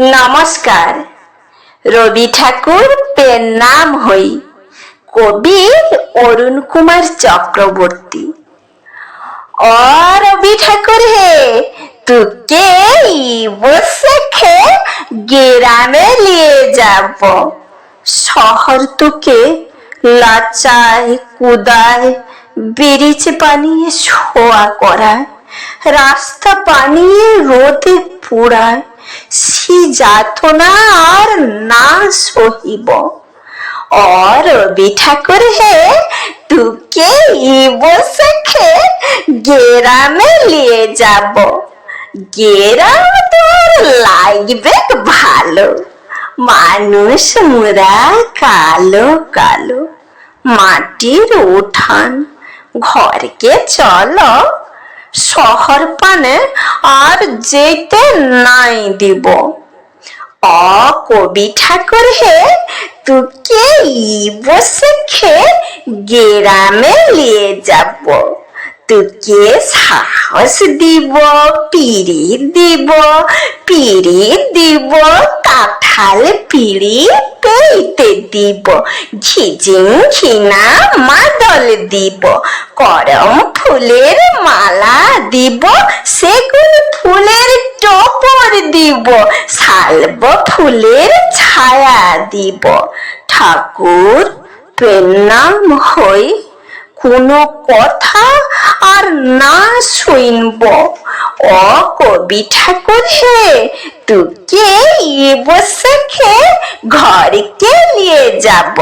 নমস্কার। রবি ঠাকুর পেন নাম হই কবি অরুণ কুমার চক্রবর্তী। ও রবি ঠাকুর হে তোকে বসেখে গ্রামে নিয়ে যাব। শহর তোকে লাচায় কুদায় বেরিচে বানিয়ে ছোঁয়া করায়, রাস্তা বানিয়ে রোদে পুড়ায় সে যাতনা আর না সহিব और रवि ठाकुर है तुके বসেখে গেরামে নিয়ে যাব গেরাম তোর লাগবে ভালো মানুষ মুরা কালো কালো মাটির উঠান ঘরকে চলো শহর পানে আর যেতে নাই দিব অ কবি ঠাকুর হে তোকে বসে খে গ্রামে নিয়ে যাব। তোকে সাহস দিব, পিড়ি দিব পিড়ি দিব, কাঁঠাল পিড়ি পেইতে দিব, ঝিঝিং ঝিনা মাদল দিব, করম ফুলের মালা দিব, সেগুন ফুলের টপর দিব শালব ফুলের ছায়া দিব। ঠাকুর প্রণাম হই, কোনো কথা আর না শুনব। অ কবি ঠাকুর হে, তুকে বসে খে ঘরকে নিয়ে যাব।